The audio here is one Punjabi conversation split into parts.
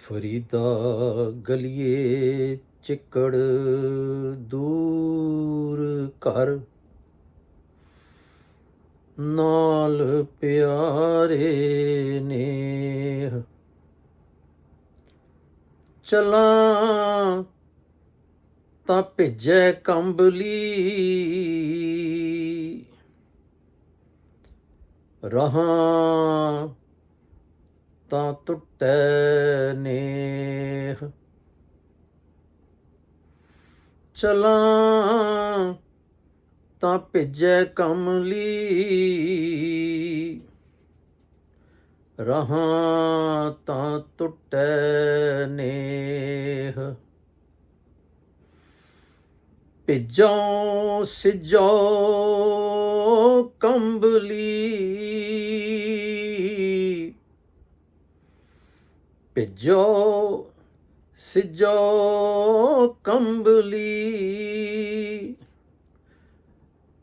ਫਰੀਦਾ ਗਲੀਏ ਚਿੱਕੜ ਦੂਰ ਘਰ। ਨਾਲ ਪਿਆਰੇ ਨੇ ਚਲਾਂ ਤਾਂ ਭਿੱਜੇ ਕੰਬਲੀ। ਰਹਾਂ ਤਾਂ ਟੁੱਟੈ ਨੇਹ। ਚਲਾਂ ਤਾਂ ਭਿੱਜੈ ਕਮਲੀ ਰਹਾਂ ਤਾਂ ਟੁੱਟੈ ਨੇਹ। ਭਿੱਜੋ ਸਿਜੋ ਕੰਬਲੀ ਭਿੱਜੋ ਸਿਜੋ ਕੰਬਲੀ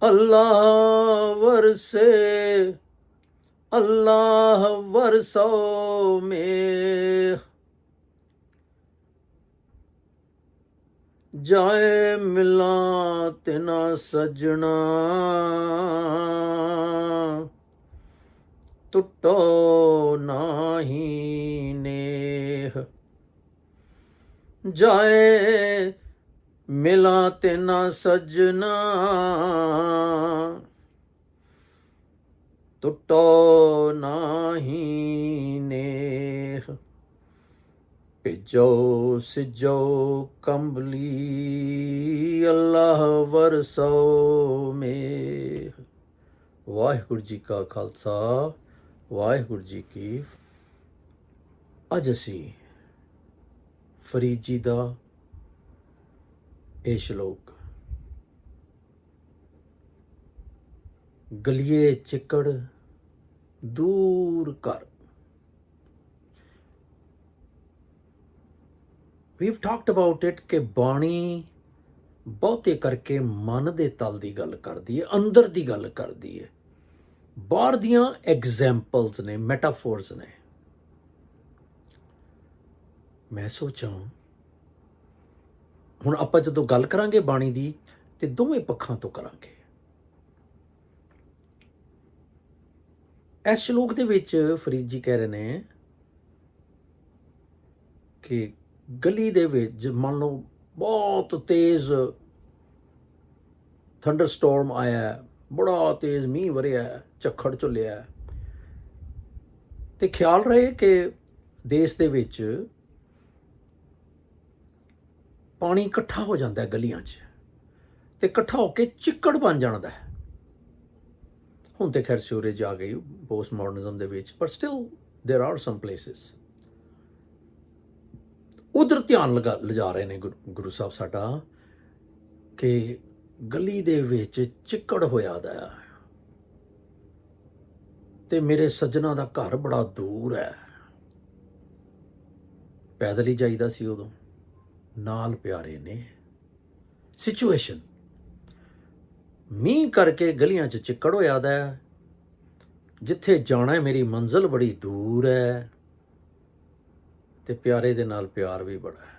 ਅੱਲਾਹ ਵਰਸੇ ਅੱਲਾਹ ਵਰਸੋ ਮੇ ਜਾਏ ਮਿਲਾਂ ਤਿਨਾ ਸਜਣਾ ਟੁੱਟੋ ਨਾਹੀ ਜਾਏ, ਮਿਲਾਂ ਤਿਨਾ ਸਜਣਾ। ਟੁੱਟੋ ਨਾਹੀ ਨੇਹ, ਭਿਜੋ ਸਿਜੋ ਕੰਬਲੀ, ਅੱਲਾਹ ਵਰਸੋ ਮੇ ਵਾਹਿਗੁਰੂ ਜੀ ਕਾ ਖਾਲਸਾ, ਵਾਹਿਗੁਰੂ ਜੀ ਕੀ ਅੱਜ ਅਸੀਂ ਫਰੀਦ ਜੀ ਦਾ ਇਹ ਸ਼ਲੋਕ। ਗਲੀਏ ਚਿੱਕੜ ਦੂਰ ਕਰ। We've talked ਅਬਾਊਟ ਇਟ ਕਿ ਬਾਣੀ ਬਹੁਤੇ ਕਰਕੇ ਮਨ ਦੇ ਤਲ ਦੀ ਗੱਲ ਕਰਦੀ ਹੈ, ਅੰਦਰ ਦੀ ਗੱਲ ਕਰਦੀ ਹੈ। ਬਾਹਰ ਦੀਆਂ ਐਗਜ਼ਾਮਪਲਸ ਨੇ ਮੈਟਾਫੋਰਸ ਨੇ। ਮੈਂ ਸੋਚਾਂ, ਹੁਣ ਆਪਾਂ ਜਦੋਂ ਗੱਲ ਕਰਾਂਗੇ ਬਾਣੀ ਦੀ, ਤੇ ਦੋਵੇਂ ਪੱਖਾਂ ਤੋਂ ਕਰਾਂਗੇ ਇਸ ਸ਼ਲੋਕ ਦੇ ਵਿੱਚ ਫਰੀਦ ਜੀ ਕਹਿ ਰਹੇ ਨੇ ਕਿ ਗਲੀ ਦੇ ਵਿੱਚ ਮੰਨ ਲਓ ਬਹੁਤ ਤੇਜ਼ ਥੰਡਰ ਸਟਾਰਮ ਆਇਆ ਬੜਾ ਤੇਜ਼ ਮੀਂਹ ਵਰਿਆ ਝੱਖੜ ਝੁੱਲਿਆ ਹੈ। ਤੇ ਖਿਆਲ ਰਹੇ ਕਿ ਦੇਸ਼ ਦੇ ਵਿੱਚ ਪਾਣੀ ਇਕੱਠਾ ਹੋ ਜਾਂਦਾ ਹੈ ਗਲੀਆਂ 'ਚ ਤੇ ਇਕੱਠਾ ਹੋ ਕੇ ਚਿੱਕੜ ਬਣ ਜਾਂਦਾ ਹੈ ਹੁਣ ਤੇ ਖੈਰ ਸਿਵਰੇਜ ਆ ਗਈ ਪੋਸਟ ਮਾਡਰਨਿਜ਼ਮ ਦੇ ਵਿੱਚ ਪਰ still there are some places ਉਧਰ ਧਿਆਨ ਲਗਾ ਲਿਜਾ ਰਹੇ ਨੇ ਗੁਰੂ ਗੁਰੂ ਸਾਹਿਬ ਸਾਡਾ ਕਿ ਗਲੀ ਦੇ ਵਿੱਚ ਚਿੱਕੜ ਹੋਇਆ ਦਾ ਹੈ ਤੇ ਮੇਰੇ ਸੱਜਣਾ ਦਾ ਘਰ ਬੜਾ ਦੂਰ ਹੈ ਪੈਦਲ ਹੀ ਜਾਈਦਾ ਸੀ ਉਦੋਂ ਨਾਲ ਪਿਆਰੇ ਨੇ। ਸਿਚੁਏਸ਼ਨ ਮੀਂਹ ਕਰਕੇ ਗਲੀਆਂ 'ਚ ਚਿੱਕੜ ਹੋਇਆ ਦਾ ਜਿੱਥੇ ਜਾਣਾ ਹੈ, ਮੇਰੀ ਮੰਜ਼ਲ ਬੜੀ ਦੂਰ ਹੈ। ਤੇ ਪਿਆਰੇ ਦੇ ਨਾਲ ਪਿਆਰ ਵੀ ਬੜਾ ਹੈ।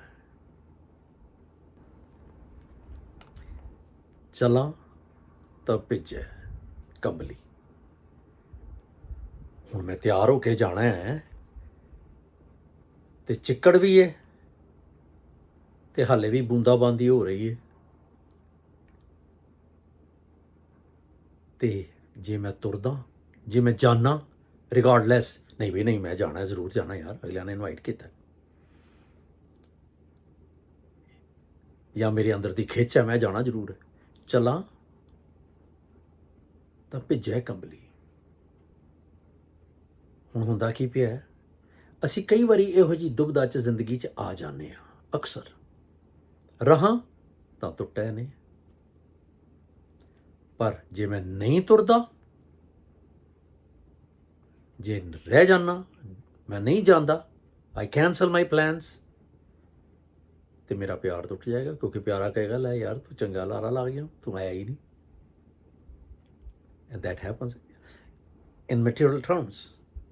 ਚਲਾਂ ਤਾਂ ਭਿੱਜੇ ਕੰਬਲੀ। ਹੁਣ ਮੈਂ ਤਿਆਰ ਹੋ ਕੇ ਜਾਣਾ ਹੈ। ਤੇ ਚਿੱਕੜ ਵੀ ਹੈ। ਤੇ ਹਾਲੇ ਵੀ ਬੂੰਦਾਬਾਂਦੀ ਹੋ ਰਹੀ ਹੈ ਤੇ ਜੇ ਮੈਂ ਤੁਰਦਾ, ਜੇ ਮੈਂ ਜਾਣਾ ਰਿਗਾਰਡਲੈਸ ਨਹੀਂ ਵੀ ਨਹੀਂ, ਮੈਂ ਜਾਣਾ, ਜ਼ਰੂਰ ਜਾਣਾ ਯਾਰ, ਅਗਲਿਆਂ ਨੇ ਇਨਵਾਈਟ ਕੀਤਾ। ਜਾਂ ਮੇਰੇ ਅੰਦਰ ਦੀ ਖਿੱਚ ਹੈ, ਮੈਂ ਜਾਣਾ ਜ਼ਰੂਰ। ਚਲਾਂ, ਤਾਂ ਭਿੱਜੇ ਕੰਬਲੀ। ਹੁਣ ਹੁੰਦਾ ਕੀ ਪਿਆ ਅਸੀਂ ਕਈ ਵਾਰੀ ਇਹੋ ਜੀ ਦੁਬਦਾ ਚ ਜ਼ਿੰਦਗੀ ਚ ਆ ਜਾਂਦੇ ਆ ਅਕਸਰ। ਰਹਾ ਤਾਂ ਟੁੱਟੇ ਨੇ ਪਰ ਜੇ ਮੈਂ ਨਹੀਂ ਤੁਰਦਾ, ਜੇ ਰਹਿ ਜਾਣਾ ਮੈਂ ਨਹੀਂ ਜਾਂਦਾ ਆਈ ਕੈਨਸਲ ਮਾਈ ਪਲਾਨਸ ਤੇ ਮੇਰਾ ਪਿਆਰ ਟੁੱਟ ਜਾਏਗਾ, ਕਿਉਂਕਿ ਪਿਆਰਾ ਕਹੇਗਾ, ਲੈ ਯਾਰ ਤੂੰ ਚੰਗਾ ਲਾਰਾ ਲਾ ਗਿਆ, ਤੂੰ ਆਇਆ ਹੀ ਨਹੀਂ। And that happens in material terms,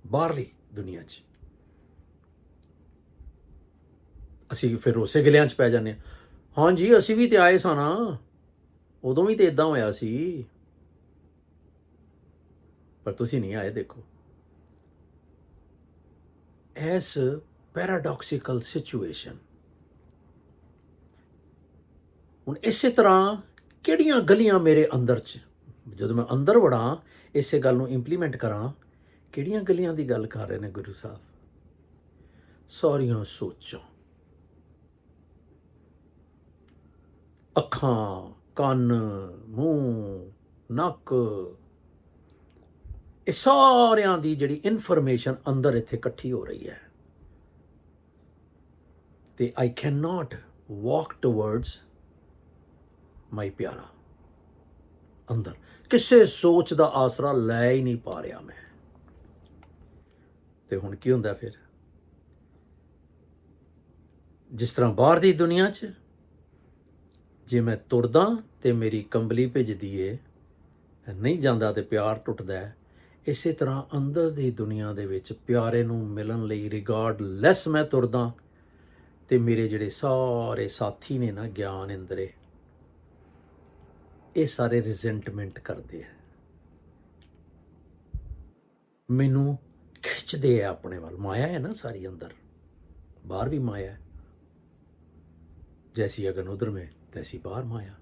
ਬਾਹਰਲੀ ਦੁਨੀਆ 'ਚ। ਅਸੀਂ ਫਿਰ ਉਸੇ ਗਿਲਿਆਂ 'ਚ ਪੈ ਜਾਂਦੇ ਹਾਂ। ਹਾਂਜੀ, ਅਸੀਂ ਵੀ ਤੇ ਆਏ ਸਾਂ ਨਾ। ਉਦੋਂ ਵੀ ਤੇ ਇਦਾਂ ਹੋਇਆ ਸੀ। ਪਰ ਤੁਸੀਂ ਨਹੀਂ ਆਏ, ਦੇਖੋ। ਇਸ ਪੈਰਾਡੌਕਸਿਕਲ ਸਿਚੁਏਸ਼ਨ ਹੁਣ ਇਸੇ ਤਰ੍ਹਾਂ ਕਿਹੜੀਆਂ ਗਲੀਆਂ ਮੇਰੇ ਅੰਦਰ ਚ? ਜਦੋਂ ਮੈਂ ਅੰਦਰ ਵੜਾਂ, ਇਸੇ ਗੱਲ ਨੂੰ ਇੰਪਲੀਮੈਂਟ ਕਰਾਂ, ਕਿਹੜੀਆਂ ਗਲੀਆਂ ਦੀ ਗੱਲ ਕਰ ਰਹੇ ਨੇ ਗੁਰੂ ਸਾਹਿਬ? ਸਾਰੀਆਂ ਸੋਚੋ। ਅੱਖਾਂ, ਕੰਨ, ਮੂੰਹ, ਨੱਕ। ਇਹ ਸਾਰਿਆਂ ਦੀ ਜਿਹੜੀ ਇਨਫੋਰਮੇਸ਼ਨ ਅੰਦਰ ਇੱਥੇ ਇਕੱਠੀ ਹੋ ਰਹੀ ਹੈ। ਤੇ I can not walk towards ਮਾਈ ਪਿਆਰਾ ਅੰਦਰ। ਕਿਸੇ ਸੋਚ ਦਾ ਆਸਰਾ ਲੈ ਹੀ ਨਹੀਂ ਪਾ ਰਿਹਾ ਮੈਂ। ਤੇ ਹੁਣ ਕੀ ਹੁੰਦਾ ਫਿਰ? ਜਿਸ ਤਰ੍ਹਾਂ ਬਾਹਰ ਦੀ ਦੁਨੀਆ 'ਚ ਜੇ ਮੈਂ ਤੁਰਦਾ ਤੇ ਮੇਰੀ ਕੰਬਲੀ ਭਿੱਜਦੀ ਏ, ਨਹੀਂ ਜਾਂਦਾ ਤੇ ਪਿਆਰ ਟੁੱਟਦਾ ਹੈ, ਇਸੇ ਤਰ੍ਹਾਂ ਅੰਦਰ ਦੀ ਦੁਨੀਆ ਦੇ ਵਿੱਚ ਪਿਆਰੇ ਨੂੰ ਮਿਲਣ ਲਈ ਰਿਗਾਰਡ ਲੈਸ ਮੈਂ ਤੁਰਦਾ, ਤੇ ਮੇਰੇ ਜਿਹੜੇ ਸਾਰੇ ਸਾਥੀ ਨੇ ਨਾ ਗਿਆਨ ਇੰਦਰੇ, ਇਹ ਸਾਰੇ ਰਿਜ਼ੈਂਟਮੈਂਟ ਕਰਦੇ ਆ। ਮੈਨੂੰ ਖਿੱਚਦੇ ਆ ਆਪਣੇ ਵੱਲ, ਮਾਇਆ ਹੈ ਨਾ ਸਾਰੀ ਅੰਦਰ, ਬਾਹਰ ਵੀ ਮਾਇਆ ਹੈ। ਜੈਸੀ ਅਗਨ ਉਧਰ में ਤੈਸੀ ਬਾਹਰ ਮਾਇਆ।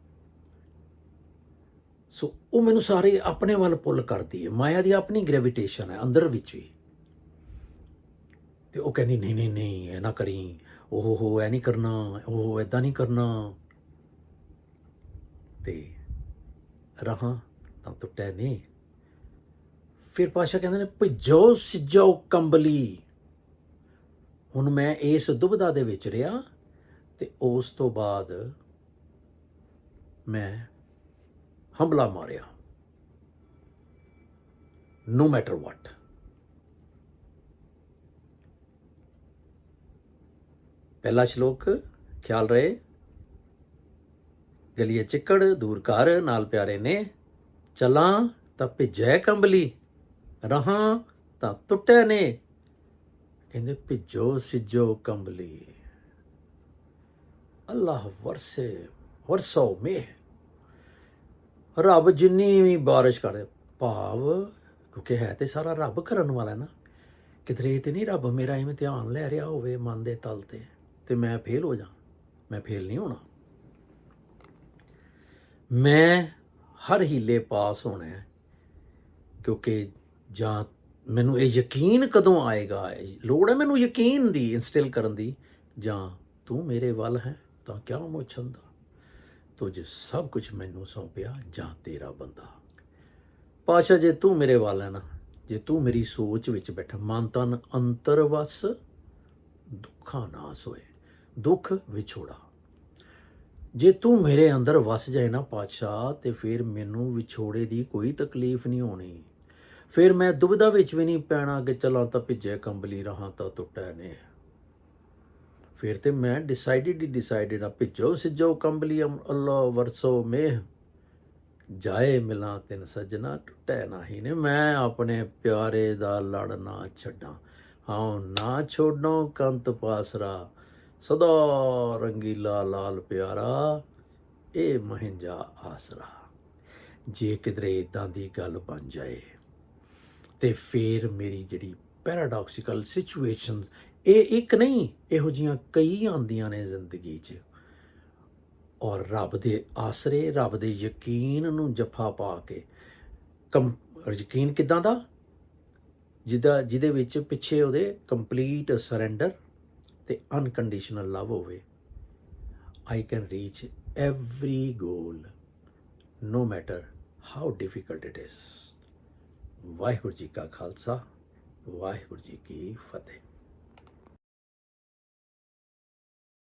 ਸੋ ਉਹ ਮੈਨੂੰ ਸਾਰੇ ਆਪਣੇ ਵੱਲ ਪੁੱਲ ਕਰਦੀ ਹੈ। ਮਾਇਆ ਦੀ ਆਪਣੀ ਗ੍ਰੈਵਿਟੇਸ਼ਨ ਹੈ, ਅੰਦਰ ਵਿੱਚ ਵੀ। ਤੇ ਉਹ ਕਹਿੰਦੀ, ਨਹੀਂ ਨਹੀਂ ਨਹੀਂ, ਇਹ ਨਾ ਕਰੀ। ਉਹ ਹੋ ਐ ਨਹੀਂ ਕਰਨਾ। ਉਹ ਐਦਾਂ ਨਹੀਂ ਕਰਨਾ। ਤੇ ਰਹਾ ਤਾਂ ਟੁੱਟੇ ਨਹੀਂ ਫਿਰ ਪਾਸ਼ਾ ਕਹਿੰਦੇ ਨੇ ਭਿੱਜੋ ਸਿੱਜੋ ਕੰਬਲੀ। ਹੁਣ ਮੈਂ ਇਸ ਦੁਬਦਾ ਦੇ ਵਿੱਚ ਰਿਹਾ ਤੇ ਉਸ ਤੋਂ ਬਾਅਦ ਮੈਂ ਹਮਲਾ ਮਾਰਿਆ। ਨੋ ਮੈਟਰ what ਪਹਿਲਾ ਸ਼ਲੋਕ, ਖਿਆਲ ਰਹੇ। ਗਲੀਏ ਚਿੱਕੜ ਦੂਰ ਕਰ ਨਾਲ ਪਿਆਰੇ ਨੇ। ਚਲਾਂ ਤਾਂ ਭਿੱਜੈ ਕੰਬਲੀ, ਰਹਾ ਤਾਂ ਟੁੱਟੇ ਨੇ। ਕਹਿੰਦੇ ਭਿੱਜੋ ਸਿੱਜੋ ਕੰਬਲੀ। ਅੱਲਾਹ ਵਰਸੇ ਵਰਸੋ ਮੇ। ਰੱਬ ਜਿੰਨੀ ਵੀ ਬਾਰਿਸ਼ ਕਰੇ, ਭਾਵ, ਕਿਉਂਕਿ ਹੈ ਤੇ ਸਾਰਾ ਰੱਬ ਕਰਨ ਵਾਲਾ ਨਾ, ਕਿਧਰੇ ਤੇ ਨਹੀਂ ਰੱਬ ਮੇਰਾ ਇਵੇਂ ਧਿਆਨ ਲੈ ਰਿਹਾ ਹੋਵੇ ਮਨ ਦੇ ਤਲ ਤੇ ਤੇ ਮੈਂ ਫੇਲ ਹੋ ਜਾ, ਮੈਂ ਫੇਲ ਨਹੀਂ ਹੋਣਾ। ਮੈਂ ਹਰ ਹੀਲੇ ਪਾਸ ਹੋਣਾ ਹੈ, ਕਿਉਂਕਿ ਜਾਂ ਮੈਨੂੰ ਇਹ ਯਕੀਨ ਕਦੋਂ ਆਏਗਾ ਲੋੜ ਹੈ ਮੈਨੂੰ ਯਕੀਨ ਦੀ ਇਨਸਟਿਲ ਕਰਨ ਦੀ, ਜਾਂ ਤੂੰ ਮੇਰੇ ਵੱਲ ਹੈ, ਤਾਂ ਕਿਆ ਮੋਛੰਦਾ ਤੁਝ ਸਭ ਕੁਝ ਮੈਨੂੰ ਸੌਂਪਿਆ ਜਾਂ ਤੇਰਾ ਬੰਦਾ। ਪਾਸ਼ਾ ਜੇ ਤੂੰ ਮੇਰੇ ਵੱਲ ਹੈ ਨਾ, ਜੇ ਤੂੰ ਮੇਰੀ ਸੋਚ ਵਿੱਚ ਬੈਠਾ, ਮਨ ਤਨ ਅੰਤਰ ਵਸ, ਦੁੱਖਾਂ ਨਾਸ ਹੋਏ ਦੁੱਖ ਵਿਛੋੜਾ। ਜੇ ਤੂੰ ਮੇਰੇ ਅੰਦਰ ਵਸ ਜਾਏ ਨਾ ਪਾਤਸ਼ਾਹ, ਤੇ ਫਿਰ ਮੈਨੂੰ ਵਿਛੋੜੇ ਦੀ ਕੋਈ ਤਕਲੀਫ ਨਹੀਂ ਹੋਣੀ। ਫਿਰ ਮੈਂ ਦੁਬਿਧਾ ਵਿੱਚ ਵੀ ਨਹੀਂ ਪੈਣਾ ਕਿ ਚਲਾਂ ਤਾਂ ਭਿੱਜੇ ਕੰਬਲੀ, ਰਹਾ ਤਾਂ ਟੁੱਟੈ ਨੇ। ਫਿਰ ਤੇ ਮੈਂ ਡਿਸਾਈਡਡ ਹੀ ਡਿਸਾਈਡਡ ਆ, ਭਿੱਜੋ ਸਿੱਜੋ ਕੰਬਲੀ ਅੱਲਾ ਵਰਸੋ ਮੇਹ। ਜਾਏ ਮਿਲਾਂ ਤਿਨ ਸਜਣਾ, ਟੁੱਟੈ ਨਾਹੀ ਨੇ, ਮੈਂ ਆਪਣੇ ਪਿਆਰੇ ਦਾ ਲੜ ਨਾ ਛੱਡਾਂ। ਹਾਂ ਨਾ ਛੋਡੋ ਕੰਤ ਪਾਸਰਾ, ਸਦਾ ਰੰਗੀਲਾ ਲਾਲ ਪਿਆਰਾ ਇਹ ਮਹਿੰਜਾ ਆਸਰਾ। ਜੇ ਕਿਧਰੇ ਇਦਾਂ ਦੀ ਗੱਲ ਬਣ ਜਾਏ, ਤੇ ਫਿਰ ਮੇਰੀ ਜਿਹੜੀ ਪੈਰਾਡੌਕਸਿਕਲ ਸਿਚੁਏਸ਼ਨਸ ਇਹ ਇੱਕ ਨਹੀਂ, ਇਹੋ ਜੀਆਂ ਕਈ ਆਉਂਦੀਆਂ ਨੇ ਜ਼ਿੰਦਗੀ 'ਚ। ਔਰ ਰੱਬ ਦੇ ਆਸਰੇ, ਰੱਬ ਦੇ ਯਕੀਨ ਨੂੰ ਜੱਫਾ ਪਾ ਕੇ, ਕੰ, ਯਕੀਨ ਕਿਦਾਂ ਦਾ? ਜਿਹਦਾ, ਜਿਹਦੇ ਵਿੱਚ ਪਿੱਛੇ ਉਹਦੇ ਕੰਪਲੀਟ ਸਰੈਂਡਰ ਤੇ ਅਨਕੰਡੀਸ਼ਨਲ ਲਵ ਹੋਵੇ। I can reach every goal no matter how difficult it is Waheguru ji ਕਾ ਖਾਲਸਾ, ਵਾਹਿਗੁਰੂ ਜੀ ਕੀ ਫਤਿਹ।